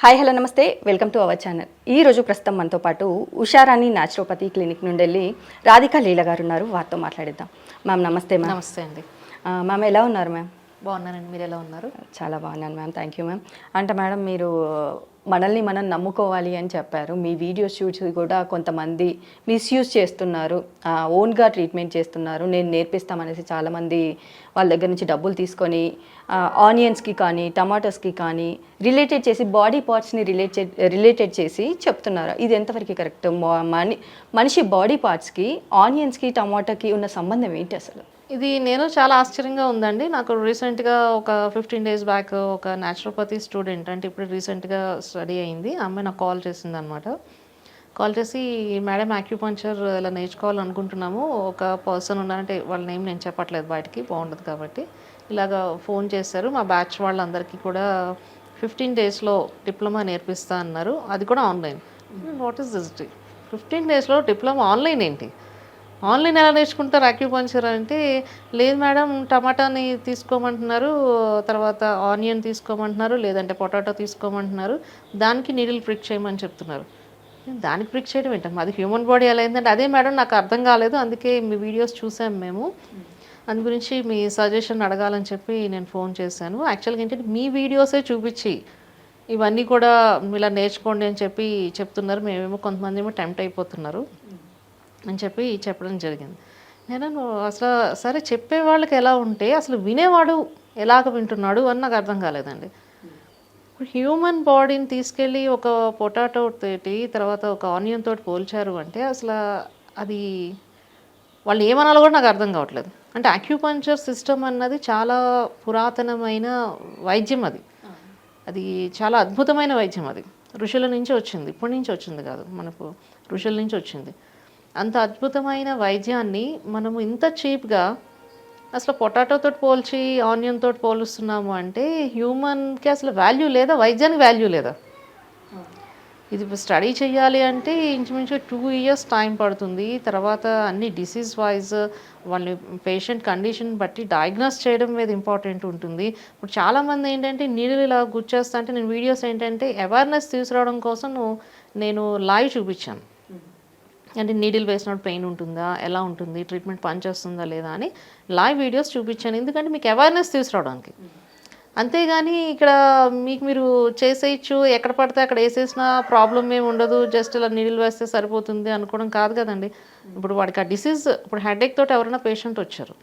Hi hello నమస్తే. Welcome to our channel. ఈ రోజు ప్రస్తుతం మనతో పాటు ఉషారాణి న్యాచురోపతి క్లినిక్ నుండి వెళ్ళి రాధికా లీల గారు ఉన్నారు. వారితో మాట్లాడిద్దాం. మ్యామ్ నమస్తే మ్యామ్. నమస్తే అండి. మ్యామ్ ఎలా ఉన్నారు మ్యామ్? బాగున్నానండి. మీరు ఎలా ఉన్నారు? చాలా బాగున్నాను మ్యామ్. Thank you ma'am. అంటే మేడం మీరు మనల్ని మనం నమ్ముకోవాలి అని చెప్పారు. మీ వీడియోస్ చూసి కూడా కొంతమంది మిస్యూజ్ చేస్తున్నారు. ఓన్గా ట్రీట్మెంట్ చేస్తున్నారు. నేను నేర్పిస్తామనేసి చాలామంది వాళ్ళ దగ్గర నుంచి డబ్బులు తీసుకొని ఆనియన్స్కి కానీ టమాటోస్కి కానీ రిలేటెడ్ చేసి బాడీ పార్ట్స్ని రిలేటెడ్ రిలేటెడ్ చేసి చెప్తున్నారు. ఇది ఎంతవరకు కరెక్ట్ మని మనిషి బాడీ పార్ట్స్కి ఆనియన్స్కి టమాటాకి ఉన్న సంబంధం ఏంటి అసలు? ఇది నేను చాలా ఆశ్చర్యంగా ఉందండి. నాకు రీసెంట్గా ఒక ఫిఫ్టీన్ డేస్ బ్యాక్ ఒక న్యాచురోపతి స్టూడెంట్ అంటే ఇప్పుడు రీసెంట్గా స్టడీ అయింది. అమ్మాయి నాకు కాల్ చేసింది అనమాట కాల్ చేసి మేడం యాక్యుపంచర్ ఇలా నేర్చుకోవాలనుకుంటున్నాము? ఒక పర్సన్ ఉన్నారంటే వాళ్ళ నేమ్ నేను చెప్పట్లేదు బయటికి బాగుండదు కాబట్టి. ఇలాగ ఫోన్ చేశారు. మా బ్యాచ్ వాళ్ళందరికీ కూడా ఫిఫ్టీన్ డేస్లో డిప్లొమా నేర్పిస్తా అన్నారు. అది కూడా online. What is this fifteen డేస్లో డిప్లొమా ఆన్లైన్ ఏంటి? ఆన్లైన్ ఎలా నేర్చుకుంటారు అక్యుపంచర్ అంటే లేదు మేడం టమాటాని తీసుకోమంటున్నారు తర్వాత ఆనియన్ తీసుకోమంటున్నారు లేదంటే పొటాటో తీసుకోమంటున్నారు దానికి నీడిల్ ప్రిక్ చేయమని చెప్తున్నారు. దానికి ప్రిక్ చేయడం ఏంటమ్మా అది హ్యూమన్ బాడీ ఎలా అయిందంటే అదే మేడం నాకు అర్థం కాలేదు అందుకే మీ వీడియోస్ చూసాం మేము. అందు గురించి మీ సజెషన్ అడగాలని చెప్పి నేను ఫోన్ చేశాను. యాక్చువల్గా ఏంటంటే మీ వీడియోసే చూపించి ఇవన్నీ కూడా ఇలా నేర్చుకోండి అని చెప్పి చెప్తున్నారు. మేమేమో కొంతమంది ఏమో టెంప్ట్ అయిపోతున్నారు. అని చెప్పి చెప్పడం జరిగింది. నేను అసలు సరే చెప్పే వాళ్ళకి ఎలా ఉంటే అసలు వినేవాడు ఎలాగ వింటున్నాడు అని నాకు అర్థం కాలేదండి. హ్యూమన్ బాడీని తీసుకెళ్ళి ఒక పొటాటో తోటి తర్వాత ఒక ఆనియన్ తోటి పోల్చారు అంటే అసలు అది వాళ్ళు ఏమనాలో కూడా నాకు అర్థం కావట్లేదు. అంటే అక్యూపంచర్ సిస్టమ్ అన్నది చాలా పురాతనమైన వైద్యం అది. అది చాలా అద్భుతమైన వైద్యం అది. ఋషుల నుంచి వచ్చింది. ఇప్పటి నుంచి వచ్చింది కాదు మనకు ఋషుల నుంచి వచ్చింది. అంత అద్భుతమైన వైద్యాన్ని మనము ఇంత చీప్గా అసలు పొటాటో తోటి పోల్చి ఆనియన్ తోటి పోలుస్తున్నాము అంటే హ్యూమన్కి అసలు వాల్యూ లేదా? వైద్యానికి వాల్యూ లేదా? ఇది స్టడీ చేయాలి అంటే ఇంచుమించు టూ ఇయర్స్ టైం పడుతుంది. తర్వాత అన్ని డిసీజ్ వైజ్ వాళ్ళని పేషెంట్ కండిషన్ బట్టి డయాగ్నోస్ చేయడం మీద ఇంపార్టెంట్ ఉంటుంది. ఇప్పుడు చాలామంది ఏంటంటే నీళ్ళు ఇలా గుచ్చేస్తా అంటే నేను వీడియోస్ ఏంటంటే అవేర్నెస్ తీసుకురావడం కోసం నేను లైవ్ చూపించాను. అంటే నీడిల్ వేసినప్పుడు పెయిన్ ఉంటుందా? ఎలా ఉంటుంది? ట్రీట్మెంట్ పనిచేస్తుందా లేదా అని లైవ్ వీడియోస్ చూపించాను. ఎందుకంటే మీకు అవేర్నెస్ తీసుకురావడానికి. అంతేగాని ఇక్కడ మీకు మీరు చేసేయచ్చు ఎక్కడ పడితే అక్కడ వేసేసిన ప్రాబ్లం ఏమి ఉండదు. జస్ట్ ఇలా నీళ్ళు వేస్తే సరిపోతుంది అనుకోవడం కాదు కదండి. ఇప్పుడు వాడికి ఆ డిసీజ్ ఇప్పుడు హెడేక్ తోటి ఎవరైనా పేషెంట్ వచ్చారు.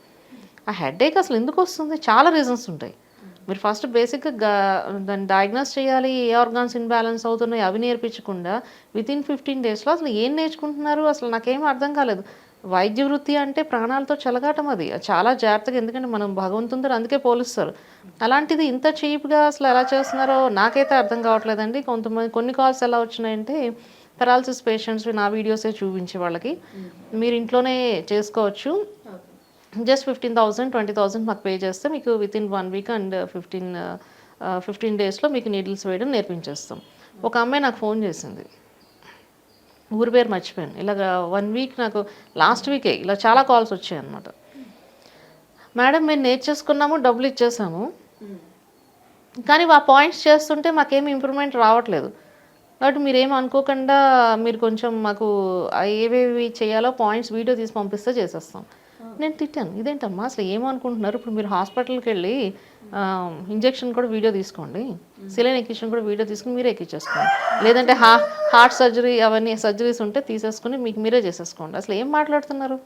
ఆ హెడేక్ అసలు ఎందుకు వస్తుంది? చాలా రీజన్స్ ఉంటాయి. మీరు ఫస్ట్ బేసిక్గా దాన్ని డయాగ్నోస్ చేయాలి ఏ ఆర్గాన్స్ ఇన్బ్యాలెన్స్ అవుతున్నాయి అవి నేర్పించకుండా విత్ ఇన్ ఫిఫ్టీన్ డేస్లో అసలు ఏం నేర్చుకుంటున్నారు? అసలు నాకేం అర్థం కాలేదు. వైద్య వృత్తి అంటే ప్రాణాలతో చెలగాటం అది. అది చాలా జాగ్రత్తగా ఎందుకంటే మనం భగవంతుందరూ అందుకే పోలుస్తారు. అలాంటిది ఇంత చీప్గా అసలు ఎలా చేస్తున్నారో నాకైతే అర్థం కావట్లేదండి. కొంతమంది కొన్ని కాల్స్ ఎలా వచ్చినాయంటే పెరాలసిస్ పేషెంట్స్ నా వీడియోసే చూపించే వాళ్ళకి. మీరు ఇంట్లోనే చేసుకోవచ్చు. Just fifteen thousand twenty thousand మాకు పే చేస్తే మీకు within one week and fifteen fifteen డేస్లో మీకు నీడిల్స్ వేయడం నేర్పించేస్తాం. ఒక అమ్మాయి నాకు ఫోన్ చేసింది. ఊరి పేరు మర్చిపోయాను. ఇలాగ వన్ వీక్ నాకు లాస్ట్ వీకే ఇలా చాలా కాల్స్ వచ్చాయి అనమాట మేడం మేము నేర్చేసుకున్నాము డబ్బులు ఇచ్చేసాము. కానీ ఆ పాయింట్స్ చేస్తుంటే మాకేం ఇంప్రూవ్మెంట్ రావట్లేదు. కాబట్టి మీరేం అనుకోకుండా మీరు కొంచెం మాకు ఏవేవి చేయాలో పాయింట్స్ వీడియో తీసి పంపిస్తే చేసేస్తాం. నేను తిట్టాను. ఇదేంటమ్మా? అసలు ఏమనుకుంటున్నారు? ఇప్పుడు మీరు హాస్పిటల్కి వెళ్ళి ఇంజెక్షన్ కూడా వీడియో తీసుకోండి. సిలైన్ ఎక్కించిన కూడా వీడియో తీసుకుని మీరే ఎక్కించేసుకోండి. లేదంటే హా హార్ట్ సర్జరీ అవన్నీ సర్జరీస్ ఉంటే తీసేసుకుని మీకు మీరే చేసేసుకోండి. అసలు ఏం మాట్లాడుతున్నారు?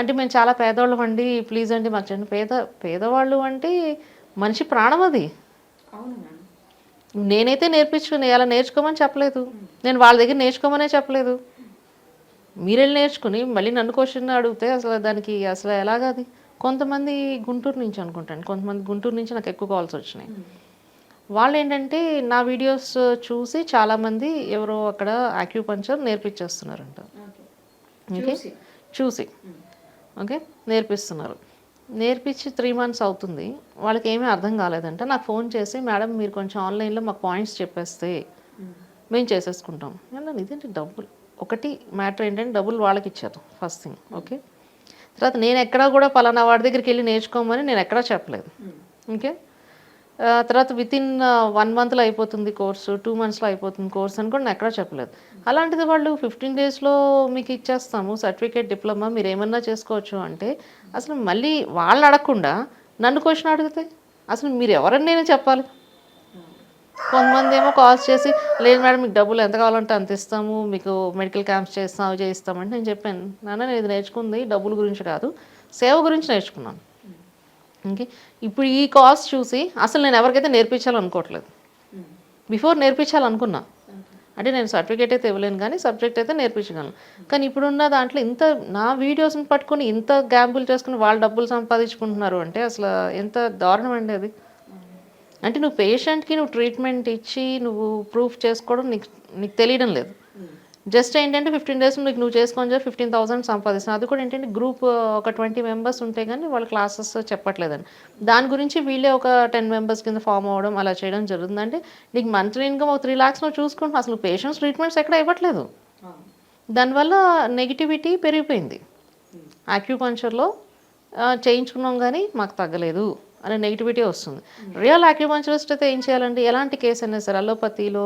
అంటే మేము చాలా పేదవాళ్ళం అండి. ప్లీజ్ అండి మాకు చిన్న పేద పేదవాళ్ళు అంటే మనిషి ప్రాణం అది. నేనైతే నేర్పించుకుని అలా నేర్చుకోమని చెప్పలేదు. నేను వాళ్ళ దగ్గర నేర్చుకోమనే చెప్పలేదు. మీరు వెళ్ళి నేర్చుకుని మళ్ళీ నన్ను క్వశ్చన్ అడిగితే అసలు దానికి అసలు ఎలాగది కొంతమంది గుంటూరు నుంచి అనుకుంటాను. కొంతమంది గుంటూరు నుంచి నాకు ఎక్కువ కాల్స్ వచ్చినాయి. వాళ్ళు ఏంటంటే నా వీడియోస్ చూసి చాలామంది ఎవరో అక్కడ ఆక్యుపంచర్ నేర్పించేస్తున్నారంట. ఓకే. చూసి. ఓకే? నేర్పిస్తున్నారు. నేర్పించి త్రీ మంత్స్ అవుతుంది. వాళ్ళకి ఏమీ అర్థం కాలేదంట. నాకు ఫోన్ చేసి మేడం మీరు కొంచెం ఆన్లైన్లో మాకు పాయింట్స్ చెప్పేస్తే మేము. చేసేసుకుంటాం. ఇదేంటి డబ్బులు ఒకటి మ్యాటర్ ఏంటంటే డబ్బులు వాళ్ళకి ఇచ్చారు ఫస్ట్ థింగ్ ఓకే తర్వాత నేను ఎక్కడా కూడా పలానా వాడి దగ్గరికి వెళ్ళి నేర్చుకోమని నేను ఎక్కడా చెప్పలేదు ఓకే తర్వాత విత్ ఇన్ వన్ మంత్లో అయిపోతుంది కోర్సు టూ మంత్స్లో అయిపోతుంది కోర్స్ అని కూడా నేను ఎక్కడా చెప్పలేదు. అలాంటిది వాళ్ళు ఫిఫ్టీన్ డేస్లో మీకు ఇచ్చేస్తాము సర్టిఫికేట్ డిప్లొమా మీరు ఏమన్నా చేసుకోవచ్చు అంటే అసలు మళ్ళీ వాళ్ళని అడగకుండా నన్ను క్వశ్చన్ అడిగితే అసలు మీరు ఎవరని నేను చెప్పాలి? కొంతమంది ఏమో కాల్స్ చేసి లేదు మేడం మీకు డబ్బులు ఎంత కావాలంటే అంత ఇస్తాము మీకు మెడికల్ క్యాంప్స్ చేస్తాం అవి చేయిస్తామంటే నేను చెప్పాను. నాన్న నేను ఇది నేర్చుకుంది డబ్బుల గురించి కాదు సేవ గురించి నేర్చుకున్నాను. ఇంకే ఇప్పుడు ఈ కాస్ట్ చూసి అసలు నేను ఎవరికైతే నేర్పించాలనుకోవట్లేదు బిఫోర్ నేర్పించాలనుకున్నా అంటే నేను సర్టిఫికేట్ అయితే ఇవ్వలేను కానీ సబ్జెక్ట్ అయితే నేర్పించగలను. కానీ ఇప్పుడున్న దాంట్లో ఇంత నా వీడియోస్ని పట్టుకొని ఇంత గ్యాంబుల్ చేసుకుని వాళ్ళు డబ్బులు సంపాదించుకుంటున్నారు అంటే అసలు ఎంత దారుణం అండి అది. అంటే నువ్వు పేషెంట్కి నువ్వు ట్రీట్మెంట్ ఇచ్చి నువ్వు ప్రూఫ్ చేసుకోవడం నీకు నీకు తెలియడం లేదు. జస్ట్ ఏంటంటే ఫిఫ్టీన్ డేస్ నీకు నువ్వు చేసుకొని చెప్పి ఫిఫ్టీన్ థౌసండ్ సంపాదిస్తున్నావు. అది కూడా ఏంటంటే గ్రూప్ ఒక ట్వంటీ మెంబర్స్ ఉంటే కానీ వాళ్ళ క్లాసెస్ చెప్పట్లేదని. దాని గురించి వీళ్ళే ఒక టెన్ మెంబర్స్ కింద ఫామ్ అవ్వడం అలా చేయడం జరుగుతుంది. అంటే నీకు మంత్లీ ఇన్కమ్ ఒక త్రీ ల్యాక్స్ నువ్వు చూసుకుంటున్నావు. అసలు పేషెంట్స్ ట్రీట్మెంట్స్ ఎక్కడ ఇవ్వట్లేదు. దానివల్ల నెగిటివిటీ పెరిగిపోయింది. ఆక్యుపంచర్లో చేయించుకున్నాం కానీ మాకు తగ్గలేదు. అనే నెగిటివిటీ వస్తుంది. రియల్ ఆక్యుపంచరిస్ట్ అయితే ఏం చేయాలంటే ఎలాంటి కేసు అయినా సరే అలోపతిలో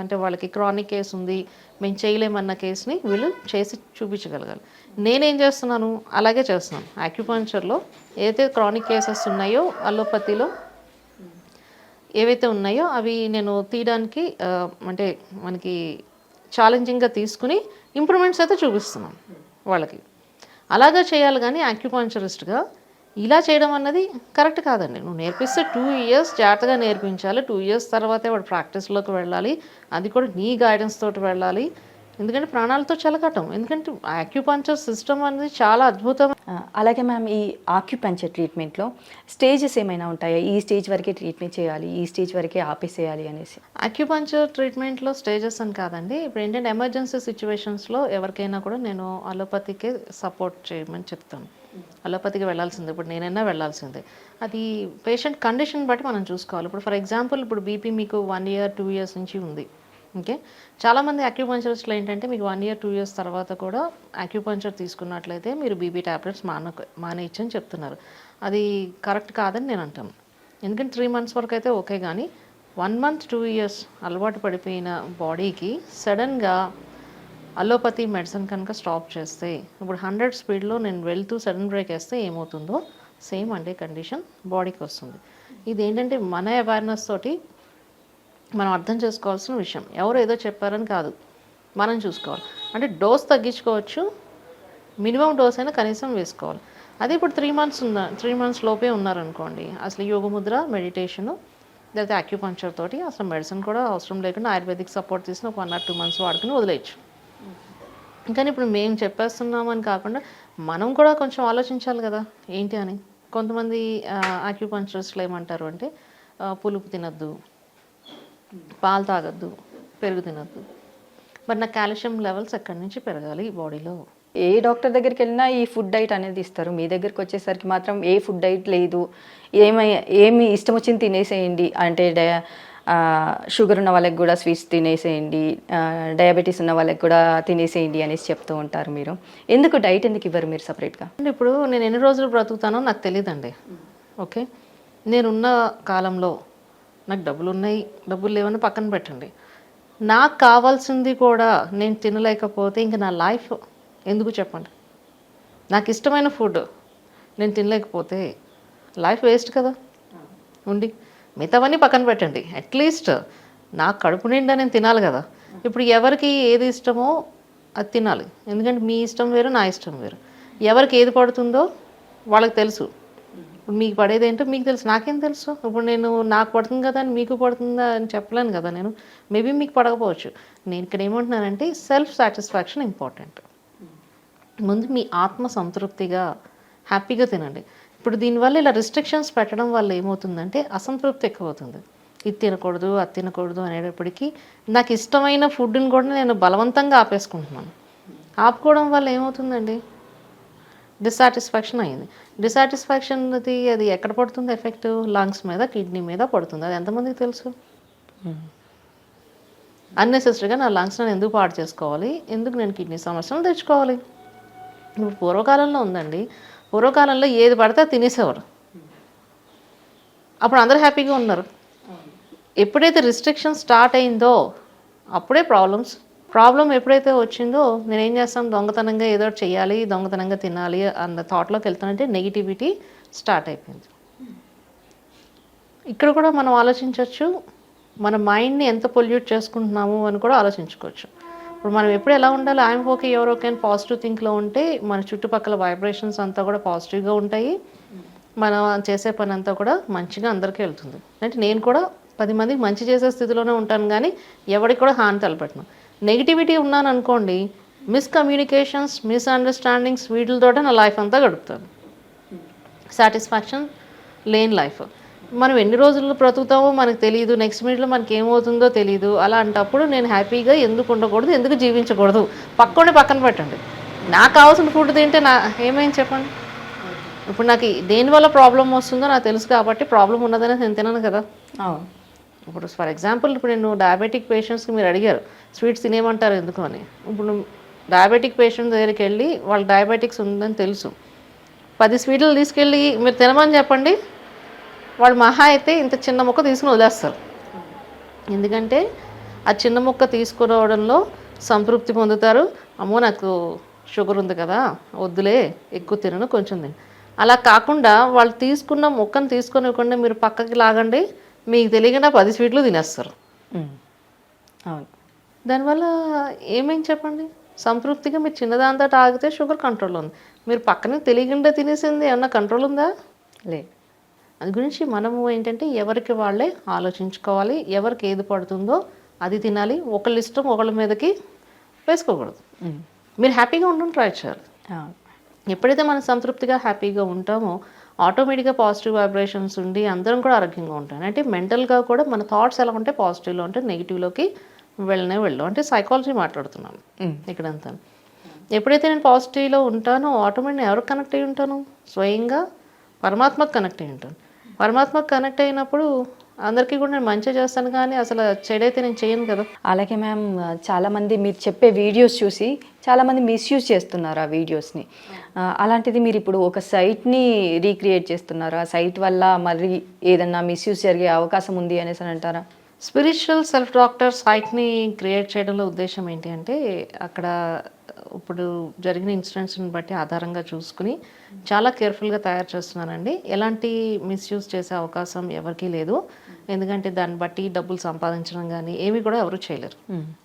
అంటే వాళ్ళకి క్రానిక్ కేసు ఉంది మేము చేయలేమన్న కేసుని వీళ్ళు చేసి చూపించగలగాలి. నేనేం చేస్తున్నాను? అలాగే చేస్తున్నాను. ఆక్యుపంచర్లో ఏదైతే క్రానిక్ కేసెస్ ఉన్నాయో అలోపతిలో ఏవైతే ఉన్నాయో అవి నేను తీయడానికి అంటే మనకి ఛాలెంజింగ్గా తీసుకుని ఇంప్రూవ్మెంట్స్ అయితే చూపిస్తున్నాం వాళ్ళకి. అలాగా చేయాలి కానీ యాక్యుపాంచరిస్ట్గా ఇలా చేయడం అన్నది కరెక్ట్ కాదండి. నువ్వు నేర్పిస్తే టూ ఇయర్స్ జాగ్రత్తగా నేర్పించాలి. టూ ఇయర్స్ తర్వాతే వాడు ప్రాక్టీస్లోకి వెళ్ళాలి. అది కూడా నీ గైడెన్స్ తోటి వెళ్ళాలి. ఎందుకంటే ప్రాణాలతో చెలకటం. ఎందుకంటే ఆక్యుపాంచర్ సిస్టమ్ అనేది చాలా అద్భుతం. అలాగే మ్యామ్ ఈ ఆక్యుపంచర్ ట్రీట్మెంట్లో స్టేజెస్ ఏమైనా ఉంటాయా? ఈ స్టేజ్ వరకే ట్రీట్మెంట్ చేయాలి ఈ స్టేజ్ వరకే ఆపేసేయాలి అనేసి. అక్యుపంచర్ ట్రీట్మెంట్లో స్టేజెస్ అని కాదండి. ఇప్పుడు ఏంటంటే ఎమర్జెన్సీ సిచ్యువేషన్స్లో ఎవరికైనా కూడా నేను అలోపతికే సపోర్ట్ చేయమని చెప్తాను. అలోపతికి వెళ్ళాల్సిందే ఇప్పుడు నేనైనా వెళ్ళాల్సిందే. అది పేషెంట్ కండిషన్ బట్టి మనం చూసుకోవాలి. ఇప్పుడు ఫర్ ఎగ్జాంపుల్ ఇప్పుడు బీపీ మీకు వన్ ఇయర్ టూ ఇయర్స్ నుంచి ఉంది. ఓకే చాలామంది అక్యూపంచర్స్లో ఏంటంటే మీకు వన్ ఇయర్ టూ ఇయర్స్ తర్వాత కూడా అక్యూపంచర్ తీసుకున్నట్లయితే మీరు బీపీ టాబ్లెట్స్ మాన మానేయచ్చు అని చెప్తున్నారు. అది కరెక్ట్ కాదని నేను అంటాను. ఎందుకంటే త్రీ మంత్స్ వరకు అయితే ఓకే కానీ వన్ మంత్ టూ ఇయర్స్ అలవాటు పడిపోయిన బాడీకి సడన్గా అలోపతి మెడిసిన్ కనుక స్టాప్ చేస్తే ఇప్పుడు హండ్రెడ్ స్పీడ్లో నేను వెళ్తూ సడన్ బ్రేక్ వేస్తే ఏమవుతుందో సేమ్ అంటే కండిషన్ బాడీకి వస్తుంది. ఇది ఏంటంటే మన అవేర్నెస్ తోటి మనం అర్థం చేసుకోవాల్సిన విషయం. ఎవరు ఏదో చెప్పారని కాదు. మనం చూసుకోవాలి. అంటే డోస్ తగ్గించుకోవచ్చు. మినిమం డోస్ అయినా కనీసం వేసుకోవాలి. అదే ఇప్పుడు త్రీ మంత్స్ ఉన్న త్రీ మంత్స్ లోపే ఉన్నారనుకోండి అసలు యోగముద్ర మెడిటేషను లేకపోతే అక్యుపంచర్ తోటి అసలు మెడిసిన్ కూడా అవసరం లేకుండా ఆయుర్వేదిక్ సపోర్ట్ తీసుకుని ఒక వన్ ఆర్ టూ మంత్స్ వాడుకుని వదిలేయచ్చు. కానీ ఇప్పుడు మేము చెప్పేస్తున్నామని కాకుండా మనం కూడా కొంచెం ఆలోచించాలి కదా ఏంటి అని. కొంతమంది ఆక్యుపంచరిస్ట్లు ఏమంటారు అంటే పులుపు తినద్దు పాలు తాగొద్దు పెరుగు తినద్దు. మరి నా కాల్షియం లెవెల్స్ ఎక్కడి నుంచి పెరగాలి ఈ బాడీలో? ఏ డాక్టర్ దగ్గరికి వెళ్ళినా ఈ ఫుడ్ డైట్ అనేది ఇస్తారు. మీ దగ్గరికి వచ్చేసరికి మాత్రం ఏ ఫుడ్ డైట్ లేదు. ఏమై ఏమి ఇష్టం వచ్చింది తినేసేయండి. అంటే షుగర్ ఉన్న వాళ్ళకి కూడా స్వీట్స్ తినేసేయండి డయాబెటీస్ ఉన్న వాళ్ళకి కూడా తినేసేయండి అనేసి చెప్తూ ఉంటారు మీరు. ఎందుకు డైట్ ఎందుకు ఇవ్వరు మీరు సపరేట్గా? ఇప్పుడు నేను ఎన్ని రోజులు బ్రతుకుతానో నాకు తెలియదండి ఓకే? నేనున్న కాలంలో నాకు డబ్బులు ఉన్నాయి డబ్బులు లేవని పక్కన పెట్టండి. నాకు కావాల్సింది కూడా నేను తినలేకపోతే ఇంక నా లైఫ్ ఎందుకు చెప్పండి? నాకు ఇష్టమైన ఫుడ్ నేను తినలేకపోతే లైఫ్ వేస్ట్ కదా? ఉండి? మిగతావన్నీ పక్కన పెట్టండి. అట్లీస్ట్ నాకు కడుపు నిండా నేను తినాలి కదా. ఇప్పుడు ఎవరికి ఏది ఇష్టమో అది తినాలి. ఎందుకంటే మీ ఇష్టం వేరు నా ఇష్టం వేరు. ఎవరికి ఏది పడుతుందో వాళ్ళకి తెలుసు. ఇప్పుడు మీకు పడేది ఏంటో మీకు తెలుసు. నాకేం తెలుసు? ఇప్పుడు నేను నాకు పడుతుంది కదా అని మీకు పడుతుందా అని చెప్పలేను కదా నేను. మేబీ మీకు పడకపోవచ్చు. నేను ఇక్కడ ఏమంటున్నానంటే సెల్ఫ్ సాటిస్ఫాక్షన్ ఇంపార్టెంట్ ముందు మీ ఆత్మ సంతృప్తిగా హ్యాపీగా తినండి. ఇప్పుడు దీనివల్ల ఇలా రిస్ట్రిక్షన్స్ పెట్టడం వల్ల ఏమవుతుందంటే అసంతృప్తి ఎక్కువ అవుతుంది ఇది తినకూడదు అది తినకూడదు అనేటప్పటికీ నాకు ఇష్టమైన ఫుడ్ని కూడా నేను బలవంతంగా ఆపేసుకుంటున్నాను. ఆపుకోవడం వల్ల ఏమవుతుందండి? డిసాటిస్ఫాక్షన్ అయింది. డిసాటిస్ఫాక్షన్ అది అది ఎక్కడ పడుతుంది ఎఫెక్ట్ లంగ్స్ మీద కిడ్నీ మీద పడుతుంది. అది ఎంతమందికి తెలుసు? అన్నెసెసరీగా నా లంగ్స్ నేను ఎందుకు పాడు చేసుకోవాలి? ఎందుకు నేను కిడ్నీ సమస్యలు తెచ్చుకోవాలి? ఇప్పుడు పూర్వకాలంలో ఉందండి. పూర్వకాలంలో ఏది పడితే తినేసేవారు. అప్పుడు అందరూ హ్యాపీగా ఉన్నారు. ఎప్పుడైతే రిస్ట్రిక్షన్ స్టార్ట్ అయిందో అప్పుడే ప్రాబ్లమ్స్ ప్రాబ్లం ఎప్పుడైతే వచ్చిందో నేను ఏం చేస్తాం దొంగతనంగా ఏదో ఒకటి దొంగతనంగా తినాలి అన్న థాట్లోకి వెళ్తానంటే నెగిటివిటీ స్టార్ట్ అయిపోయింది. ఇక్కడ కూడా మనం ఆలోచించవచ్చు మన మైండ్ని ఎంత పొల్యూట్ చేసుకుంటున్నాము అని కూడా ఆలోచించుకోవచ్చు. ఇప్పుడు మనం ఎప్పుడు ఎలా ఉండాలి ఐఎమ్ ఓకే ఎవరు ఓకే అని పాజిటివ్ థింక్లో ఉంటే మన చుట్టుపక్కల వైబ్రేషన్స్ అంతా కూడా పాజిటివ్గా ఉంటాయి. మనం చేసే పని అంతా కూడా మంచిగా అందరికీ వెళ్తుంది. అంటే నేను కూడా పది మందికి మంచి చేసే స్థితిలోనే ఉంటాను కానీ ఎవరికి కూడా హాని తలపెట్టను నెగిటివిటీ ఉన్నాను అనుకోండి మిస్కమ్యూనికేషన్స్ మిస్అండర్స్టాండింగ్స్ వీటితోటే నా లైఫ్ అంతా గడుపుతాను. సాటిస్ఫాక్షన్ లేని లైఫ్ మనం ఎన్ని రోజులు బ్రతుకుతామో మనకు తెలియదు నెక్స్ట్ మినిట్లో మనకి ఏమవుతుందో తెలియదు అలాంటప్పుడు నేను హ్యాపీగా ఎందుకు ఉండకూడదు ఎందుకు జీవించకూడదు? పక్కనే పక్కన పెట్టండి. నాకు కావాల్సిన ఫుడ్ తింటే నా ఏమైంది చెప్పండి? ఇప్పుడు నాకు దేనివల్ల ప్రాబ్లం వస్తుందో నాకు తెలుసు కాబట్టి ప్రాబ్లం ఉన్నదని నేను తినను కదా. అవును. ఇప్పుడు ఫర్ ఎగ్జాంపుల్ ఇప్పుడు నేను డయాబెటిక్ పేషెంట్స్కి మీరు అడిగారు స్వీట్స్ తినేమంటారు ఎందుకు? అని. ఇప్పుడు డయాబెటిక్ పేషెంట్ దగ్గరికి వెళ్ళి వాళ్ళకి డయాబెటిక్స్ ఉందని తెలుసు. పది స్వీట్లు తీసుకెళ్ళి మీరు తినమని చెప్పండి. వాడు మహా అయితే ఇంత చిన్న ముక్క తీసుకుని వదిలేస్తారు. ఎందుకంటే ఆ చిన్న ముక్క తీసుకురావడంలో సంతృప్తి పొందుతారు. అమ్మో నాకు షుగర్ ఉంది కదా వద్దులే ఎక్కువ తినను కొంచెం తిను. అలా కాకుండా వాళ్ళు తీసుకున్న ముక్కను తీసుకొనివ్వకుండా మీరు పక్కకి లాగండి మీకు తెలియకుండా పది స్వీట్లు తినేస్తారు. అవును. దానివల్ల ఏమేం చెప్పండి? సంతృప్తిగా మీరు చిన్నదాంతో ఆగితే షుగర్ కంట్రోల్ ఉంది. మీరు పక్కనే తెలియకుండా తినేసింది ఏమన్నా కంట్రోల్ ఉందా? లే అది గురించి మనము ఏంటంటే ఎవరికి వాళ్ళే ఆలోచించుకోవాలి ఎవరికి ఏది పడుతుందో అది తినాలి. ఒకళ్ళ ఇష్టం ఒకళ్ళ మీదకి వేసుకోకూడదు. మీరు హ్యాపీగా ఉండడం ట్రై చేయాలి. ఎప్పుడైతే మనం సంతృప్తిగా హ్యాపీగా ఉంటామో ఆటోమేటిక్గా పాజిటివ్ వైబ్రేషన్స్ ఉండి అందరం కూడా ఆరోగ్యంగా ఉంటాం. అంటే మెంటల్గా కూడా మన థాట్స్ ఎలా ఉంటే పాజిటివ్లో ఉంటే నెగిటివ్లోకి వెళ్ళనే వెళ్ళు. అంటే సైకాలజీ మాట్లాడుతున్నాను. ఇక్కడంతా ఎప్పుడైతే నేను పాజిటివ్లో ఉంటానో ఆటోమేటిక్ ఎవరికి కనెక్ట్ అయి ఉంటాను? స్వయంగా పరమాత్మకు కనెక్ట్ అయి ఉంటాను. పరమాత్మకు కనెక్ట్ అయినప్పుడు అందరికీ కూడా నేను మంచి చేస్తాను కానీ అసలు చెడైతే నేను చేయను కదా. అలాగే మ్యామ్ చాలామంది మీరు చెప్పే వీడియోస్ చూసి చాలామంది మిస్యూజ్ చేస్తున్నారు ఆ వీడియోస్ని అలాంటిది మీరు ఇప్పుడు ఒక సైట్ని రీక్రియేట్ చేస్తున్నారు? ఆ సైట్ వల్ల మరి ఏదన్నా మిస్యూజ్ జరిగే అవకాశం ఉంది అనేసి అని అంటారా? స్పిరిచువల్ సెల్ఫ్ డాక్టర్ సైట్ని క్రియేట్ చేయడంలో ఉద్దేశం ఏంటి అంటే అక్కడ ఇప్పుడు జరిగిన ఇన్సిడెంట్స్ని బట్టి ఆధారంగా చూసుకుని చాలా కేర్ఫుల్గా తయారు చేస్తున్నానండి. ఎలాంటి మిస్యూజ్ చేసే అవకాశం ఎవరికీ లేదు. ఎందుకంటే దాన్ని బట్టి డబ్బులు సంపాదించడం కానీ ఏమి కూడా ఎవరు చేయలేరు.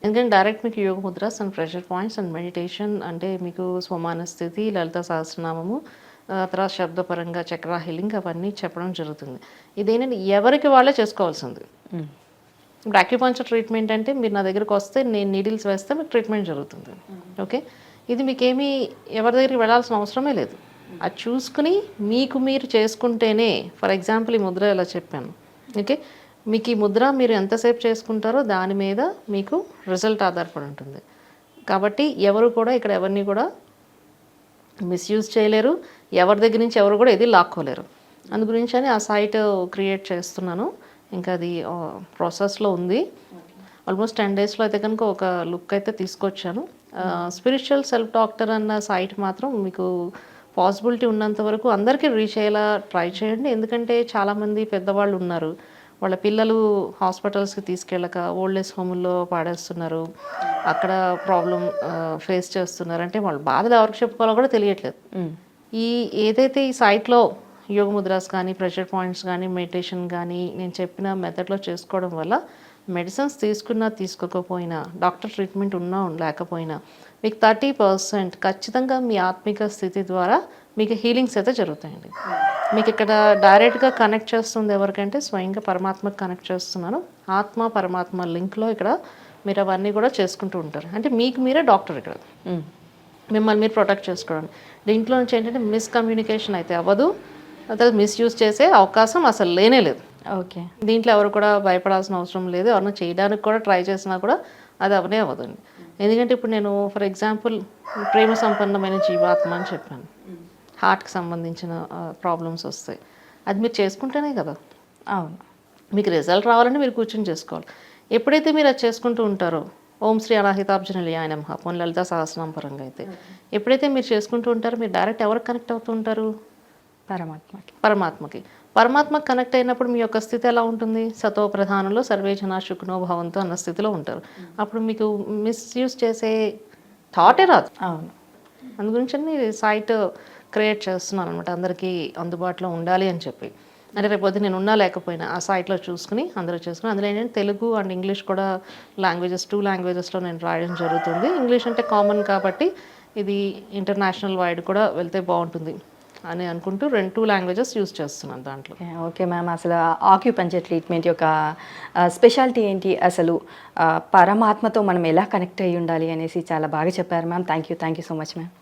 ఎందుకంటే డైరెక్ట్ మీకు yoga mudras and pressure points and meditation అంటే మీకు స్వమాన స్థితి లలిత సహస్రనామము తర్వాత శబ్దపరంగా చక్ర హీలింగ్ అవన్నీ చెప్పడం జరుగుతుంది. ఇదేంటంటే ఎవరికి వాళ్ళే చేసుకోవాల్సింది. ఇప్పుడు అక్యుపంచర్ ట్రీట్మెంట్ అంటే మీరు నా దగ్గరకు వస్తే నేను నీడిల్స్ వేస్తే మీకు ట్రీట్మెంట్ జరుగుతుంది. ఓకే ఇది మీకేమీ ఎవరి దగ్గరికి వెళ్ళాల్సిన అవసరమే లేదు. అది చూసుకుని మీకు మీరు చేసుకుంటేనే ఫర్ ఎగ్జాంపుల్ ఈ ముద్ర ఇలా చెప్పాను. ఓకే మీకు ఈ ముద్ర మీరు ఎంతసేపు చేసుకుంటారో దాని మీద మీకు రిజల్ట్ ఆధారపడి ఉంటుంది. కాబట్టి ఎవరు కూడా ఇక్కడ ఎవరిని కూడా మిస్యూజ్ చేయలేరు. ఎవరి దగ్గర నుంచి ఎవరు కూడా ఇది లాక్కోలేరు. అందు గురించి అని ఆ సైట్ క్రియేట్ చేస్తున్నాను. ఇంకా అది ప్రాసెస్లో ఉంది. ఆల్మోస్ట్ టెన్ డేస్లో అయితే కనుక ఒక లుక్ అయితే తీసుకొచ్చాను. స్పిరిచువల్ సెల్ఫ్ డాక్టర్ అన్న సైట్ మాత్రం మీకు పాసిబిలిటీ ఉన్నంత వరకు అందరికీ రీచ్ అయ్యేలా ట్రై చేయండి. ఎందుకంటే చాలామంది పెద్దవాళ్ళు ఉన్నారు. వాళ్ళ పిల్లలు హాస్పిటల్స్కి తీసుకెళ్ళక ఓల్డ్ ఏజ్ హోముల్లో పాడేస్తున్నారు. అక్కడ ప్రాబ్లం ఫేస్ చేస్తున్నారు. అంటే వాళ్ళ బాధలు ఎవరికి చెప్పుకోవాలో కూడా తెలియట్లేదు. ఈ ఏదైతే ఈ సైట్లో యోగ ముద్రాస్ కానీ ప్రెషర్ పాయింట్స్ కానీ మెడిటేషన్ కానీ నేను చెప్పిన మెథడ్లో చేసుకోవడం వల్ల మెడిసిన్స్ తీసుకున్నా తీసుకోకపోయినా డాక్టర్ ట్రీట్మెంట్ ఉన్నా లేకపోయినా మీకు థర్టీ పర్సెంట్ ఖచ్చితంగా మీ ఆత్మిక స్థితి ద్వారా మీకు హీలింగ్స్ అయితే జరుగుతాయండి. మీకు ఇక్కడ డైరెక్ట్గా కనెక్ట్ చేస్తుంది ఎవరికంటే స్వయంగా పరమాత్మకు కనెక్ట్ చేస్తున్నాను. ఆత్మ పరమాత్మ లింక్లో ఇక్కడ మీరు అవన్నీ కూడా చేసుకుంటూ ఉంటారు. అంటే మీకు మీరే డాక్టర్ ఇక్కడ. మిమ్మల్ని మీరు ప్రొటెక్ట్ చేసుకోవడం దీంట్లో నుంచి ఏంటంటే మిస్కమ్యూనికేషన్ అయితే అవ్వదు. అదే మిస్యూజ్ చేసే అవకాశం అసలు లేనే లేదు. ఓకే. దీంట్లో ఎవరు కూడా భయపడాల్సిన అవసరం లేదు. ఎవరైనా చేయడానికి కూడా ట్రై చేసినా కూడా అది అవనే అవ్వదండి. ఎందుకంటే ఇప్పుడు నేను ఫర్ ఎగ్జాంపుల్ ప్రేమ సంపన్నమైన జీవాత్మ అని చెప్పాను. హార్ట్కి సంబంధించిన ప్రాబ్లమ్స్ వస్తాయి. అది మీరు చేసుకుంటేనే కదా. అవును. మీకు రిజల్ట్ రావాలంటే మీరు కూర్చొని చేసుకోవాలి. ఎప్పుడైతే మీరు అది చేసుకుంటూ ఉంటారో ఓం శ్రీ అనాహితాబ్జనలి ఆయన పోన్ లలిత సహస్రనామ పరంగా అయితే ఎప్పుడైతే మీరు చేసుకుంటూ ఉంటారో మీరు డైరెక్ట్ ఎవరికి కనెక్ట్ అవుతూ ఉంటారు? పరమాత్మకి. పరమాత్మకి. పరమాత్మ కనెక్ట్ అయినప్పుడు మీ యొక్క స్థితి ఎలా ఉంటుంది? సతో ప్రధానంలో సర్వే జనా శుకునో భవంతో అన్న స్థితిలో ఉంటారు. అప్పుడు మీకు మిస్యూజ్ చేసే థాటే రాదు. అవును. అందుగురించి సైట్ క్రియేట్ చేస్తున్నాను అనమాట అందరికీ అందుబాటులో ఉండాలి అని చెప్పి. అంటే రేపు పొద్దున్న నేను ఉన్నా లేకపోయినా ఆ సైట్లో చూసుకుని అందరూ చూసుకుని అందులో ఏంటంటే తెలుగు అండ్ ఇంగ్లీష్ కూడా లాంగ్వేజెస్ టూ లాంగ్వేజెస్లో నేను రాయడం జరుగుతుంది. ఇంగ్లీష్ అంటే కామన్ కాబట్టి ఇది ఇంటర్నేషనల్ వైడ్ కూడా వెళ్తే బాగుంటుంది. అని అనుకుంటూ రెండు టూ లాంగ్వేజెస్ యూస్ చేస్తున్నాను దాంట్లో. ఓకే మ్యామ్ అసలు ఆక్యుపంచర్ ట్రీట్మెంట్ యొక్క స్పెషాలిటీ ఏంటి? అసలు పరమాత్మతో మనం ఎలా కనెక్ట్ అయ్యి ఉండాలి అనేసి చాలా బాగా చెప్పారు ma'am thank you thank you so much ma'am